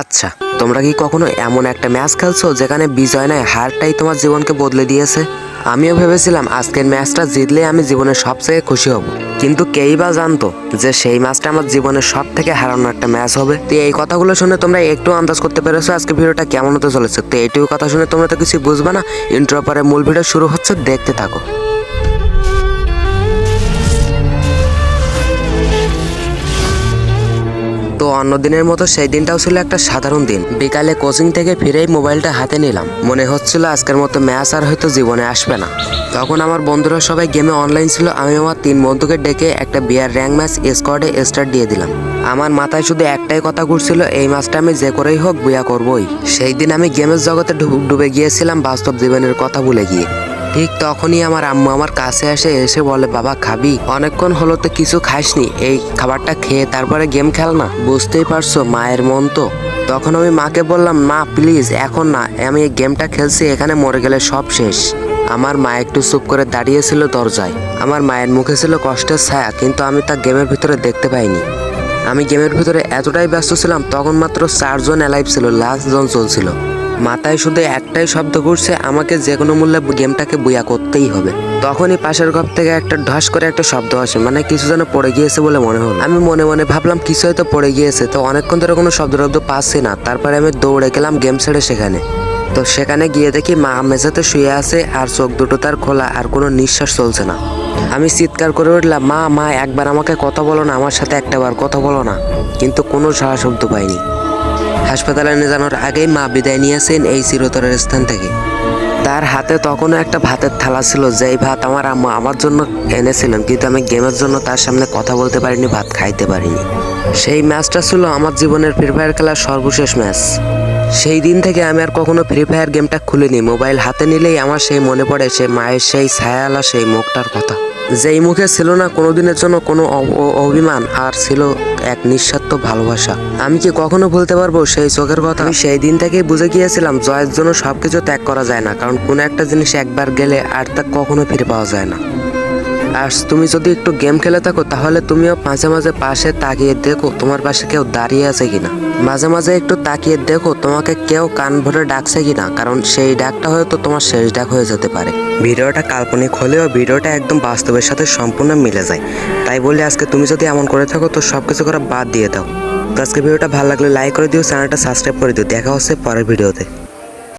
আচ্ছা তোমরা কি কখনো এমন একটা ম্যাচ খেলছো যেখানে বিজয় নয়, হারটাই তোমার জীবনকে বদলে দিয়েছে? আমিও ভেবেছিলাম আজকের ম্যাচটা জিতলে আমি জীবনের সবথেকে খুশি হব। কিন্তু কেই বা জানতো যে সেই ম্যাচটা আমার জীবনের সব থেকে হারানো একটা ম্যাচ হবে? তো এই কথাগুলো শুনে তোমরা একটু আন্দাজ করতে পেরেছ আজকে ভিডিওটা কেমন হতে চলেছে। তো এইটুকু কথা শুনে তোমরা তো কিছু বুঝবে না। ইন্ট্রো পরে মূল ভিডিও শুরু হচ্ছে, দেখতে থাকো। তো অন্য দিনের মতো সেই দিনটাও ছিল একটা সাধারণ দিন। বিকালে কোচিং থেকে ফিরেই মোবাইলটা হাতে নিলাম। মনে হচ্ছিল আজকের মতো ম্যাচ আর হয়তো জীবনে আসবে না। তখন আমার বন্ধুরা সবাই গেমে অনলাইন ছিল। আমি আমার তিন বন্ধুকে ডেকে একটা বিয়ার র্যাঙ্ক ম্যাচ স্কোয়াডে স্টার্ট দিয়ে দিলাম। আমার মাথায় শুধু একটাই কথা ঘুরছিল, এই ম্যাচটা আমি যে করেই হোক বুয়া করবই। সেই দিন আমি গেমের জগতে ডুবে গিয়েছিলাম বাস্তব জীবনের কথা ভুলে গিয়ে। ঠিক তখনই আমার আম্মু আমার কাছে এসে এসে বলে, বাবা, খাবি? অনেকক্ষণ হলো তো কিছু খাসনি। এই খাবারটা খেয়ে তারপরে গেম খেল না বুঝতেই পারছ, মায়ের মন তো। তখন আমি মাকে বললাম, মা, প্লিজ, এখন না, আমি এই গেমটা খেলছি, এখানে মরে গেলে সব শেষ। আমার মা একটু চুপ করে দাঁড়িয়েছিল দরজায়। আমার মায়ের মুখে ছিল কষ্টের ছায়া, কিন্তু আমি তা গেমের ভিতরে দেখতে পাইনি। আমি গেমের ভিতরে এতটাই ব্যস্ত ছিলাম, তখন মাত্র চারজন অ্যালাইভ ছিল লাস্ট জন চলছিল। মাথায় শুধু একটাই শব্দ ঘুরছে, আমাকে যে কোনো মূল্যে গেমটাকে বুয়া করতেই হবে। তখনই পাশের ঘর থেকে একটা ঢস করে একটা শব্দ আসে মানে কিছু যেন পড়ে গিয়েছে বলে মনে হলো। আমি মনে মনে ভাবলাম কিছু হয়তো পড়ে গিয়েছে, তো অনেকক্ষণ ধরে কোনো শব্দ টব্দ পাচ্ছি না। তারপরে আমি দৌড়ে গেলাম গেম ছেড়ে সেখানে। তো সেখানে গিয়ে দেখি মা মেঝেতে শুয়ে আছে, আর চোখ দুটো তার খোলা, আর কোনো নিঃশ্বাস চলছে না। আমি চিৎকার করে উঠলাম, মা মা, একবার আমাকে কথা বলো না, আমার সাথে একটাবার কথা বলো না। কিন্তু কোনো সারা শব্দ পাইনি। হাসপাতালে নিয়ে যাওয়ার আগেই মা বিদায় নিয়েছেন এই চিরতরের স্থান থেকে। তার হাতে তখনও একটা ভাতের থালা ছিল, যেই ভাত আমার আম্মা আমার জন্য এনেছিলেন, কিন্তু আমি গেমের জন্য তার সামনে কথা বলতে পারিনি, ভাত খাইতে পারিনি। সেই ম্যাচটা ছিল আমার জীবনের ফ্রি ফায়ার খেলার সর্বশেষ ম্যাচ। সেই দিন থেকে আমি আর কখনো ফ্রি ফায়ার গেমটা খুলিনি, মোবাইল হাতে নিলেই আমার সেই মনে পড়ে সেই মায়ের সেই ছায়ালা, সেই মুখটার কথা। যেই মুখে ছিল না, কোনোদিনের জন্য কোনো অভিমান আর ছিল এক নিঃস্বার্থ ভালোবাসা। আমি কি কখনো ভুলতে পারব সেই চোখের কথা? আমি সেই দিন থেকেই বুঝে গিয়েছিলাম, জয়ের জন্য সবকিছু ত্যাগ করা যায় না, কারণ কোনো একটা জিনিস একবার গেলে আর তা কখনো ফিরে পাওয়া যায় না। আর তুমি যদি একটু গেম খেলে থাকো, তাহলে তুমিও মাঝে মাঝে পাশে তাকিয়ে দেখো তোমার পাশে কেউ দাঁড়িয়ে আছে কিনা। মাঝে মাঝে একটু তাকিয়ে দেখো তোমাকে কেউ কান ভরে ডাকছে কিনা, কারণ সেই ডাকটা হয়তো তোমার শেষ ডাক হয়ে যেতে পারে। ভিডিওটা কাল্পনিক হলেও ভিডিওটা একদম বাস্তবের সাথে সম্পূর্ণ মিলে যায়। তাই বলে, আজকে তুমি যদি এমন করে থাকো, তো সব কিছু করা বাদ দিয়ে দাও। তো আজকে ভিডিওটা ভালো লাগলে লাইক করে দিও, চ্যানেলটা সাবস্ক্রাইব করে দিও। দেখা হচ্ছে পরের ভিডিওতে।